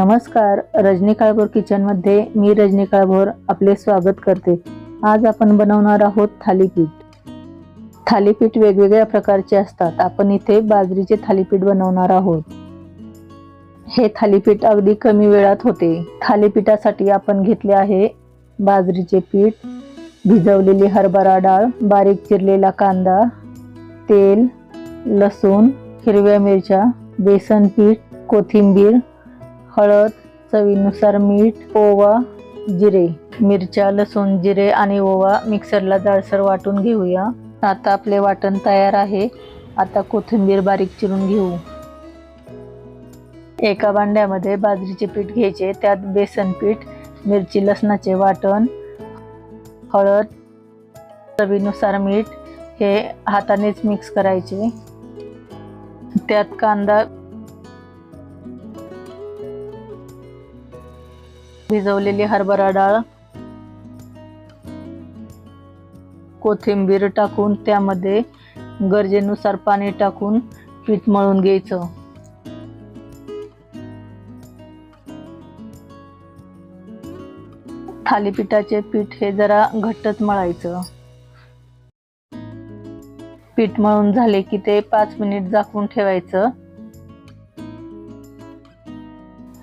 नमस्कार रजनी काळभोर किचनमध्ये मी रजनी काळभोर आपले स्वागत करते. आज आपण बनवणार आहोत थालीपीठ. थालीपीठ वेगवेगळ्या प्रकारचे असतात. आपण इथे बाजरीचे थालीपीठ बनवणार आहोत. हे थालीपीठ अगदी कमी वेळात होते. थालीपीठासाठी आपण घेतले आहे बाजरीचे पीठ भिजवलेली हरभरा डाळ बारीक चिरलेला कांदा तेल लसूण हिरव्या मिरच्या बेसन पीठ कोथिंबीर हळद चवीनुसार मीठ ओवा जिरे मिरच्या लसूण जिरे आणि ओवा मिक्सरला जाडसर वाटून घेऊया. आता आपले वाटण तयार आहे. आता कोथिंबीर बारीक चिरून घेऊ. एका भांड्यामध्ये बाजरीचे पीठ घ्यायचे त्यात बेसन पीठ मिरची लसणाचे वाटण हळद चवीनुसार मीठ हे हातानेच मिक्स करायचे. त्यात कांदा भिजवलेली हरभरा डाळ कोथिंबीर टाकून त्यामध्ये गरजेनुसार पाणी टाकून पीठ मळून घ्यायचं. थालीपीठाचे पीठ हे जरा घट्टच मळायचं. पीठ मळून झाले की ते पाच मिनिट झाकून ठेवायचं.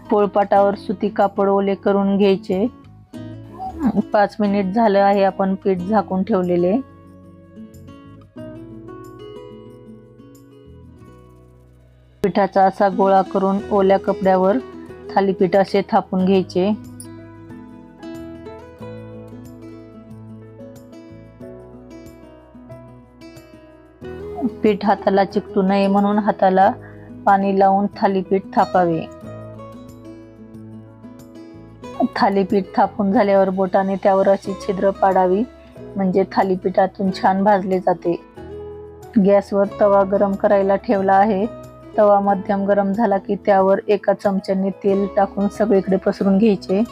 पोळपाटावर सुती कापड ओले करून घ्यायचे. पाच मिनिट झालं आहे आपण पीठ झाकून ठेवलेले. पिठाचा असा गोळा करून ओल्या कपड्यावर थालीपीठ असे थापून घ्यायचे. पीठ हाताला चिकटू नये म्हणून हाताला पाणी लावून थालीपीठ थापावे. थालीपीठ थापून झाल्यावर बोटाने त्यावर अशी छिद्र पाडावी. म्हणजे थालीपीठातून छान भाजले जाते. गॅसवर तवा गरम करायला ठेवला आहे. तवा मध्यम गरम झाला की त्यावर एका चमच्याने तेल टाकून सगळीकडे पसरून घ्यायचे.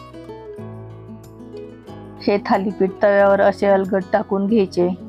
हे थालीपीठ तव्यावर असे अलगट टाकून घ्यायचे.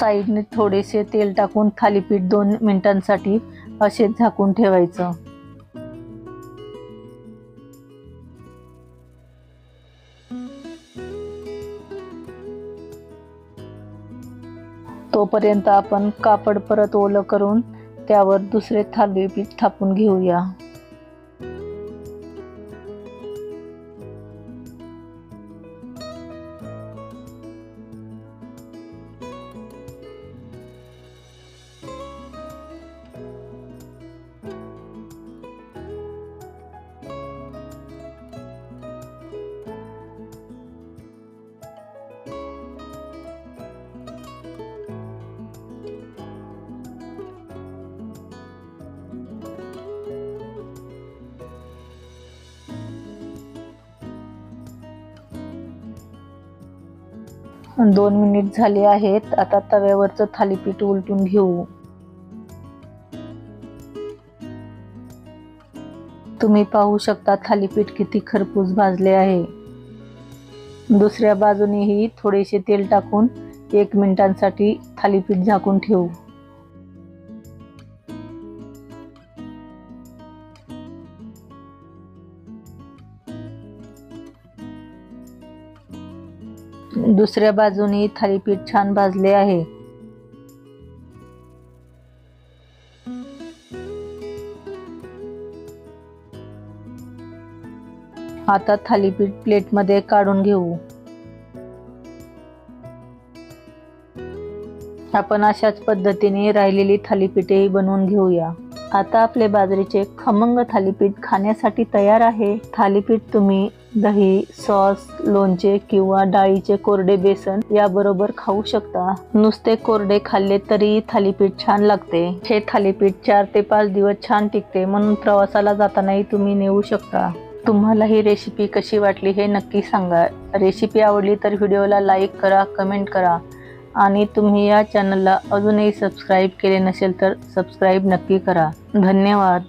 साईडने थोडेसे तेल टाकून थालीपीठ दोन मिनिटांसाठी असे झाकून ठेवायचं. तोपर्यंत आपण कापड परत ओलं करून त्यावर दुसरे थालीपीठ थापून घेऊया. दोन मिनिट झाले आहेत. आता तव्यावरचं थालीपीठ उलटून घेऊ. तुम्ही पाहू शकता थालीपीठ किती खरपूस भाजले आहे. दुसऱ्या बाजूनेही थोडेसे तेल टाकून एक मिनिटांसाठी थालीपीठ झाकून ठेवू. दुसऱ्या बाजूने थालीपीठ छान भाजले आहे. आता थालीपीठ प्लेटमध्ये काढून घेऊ. आपण अशाच पद्धतीने राहिलेली थालीपीठेही बनवून घेऊया. आता आपले बाजरीचे खमंग थालीपीठ खाण्यासाठी तयार आहे. थालीपीठ तुम्ही दही सॉस लोणचे किंवा डाळीचे कोरडे बेसन याबरोबर खाऊ शकता. नुसते कोरडे खाल्ले तरी थालीपीठ छान लागते. हे थालीपीठ चार ते पाच दिवस छान टिकते म्हणून प्रवासाला जातानाही तुम्ही नेऊ शकता. तुम्हाला ही रेसिपी कशी वाटली हे नक्की सांगा. रेसिपी आवडली तर व्हिडिओला लाईक करा कमेंट करा. आणि तुम्ही या चॅनलला अजूनही सबस्क्राईब केले नसेल तर सबस्क्राईब नक्की करा. धन्यवाद.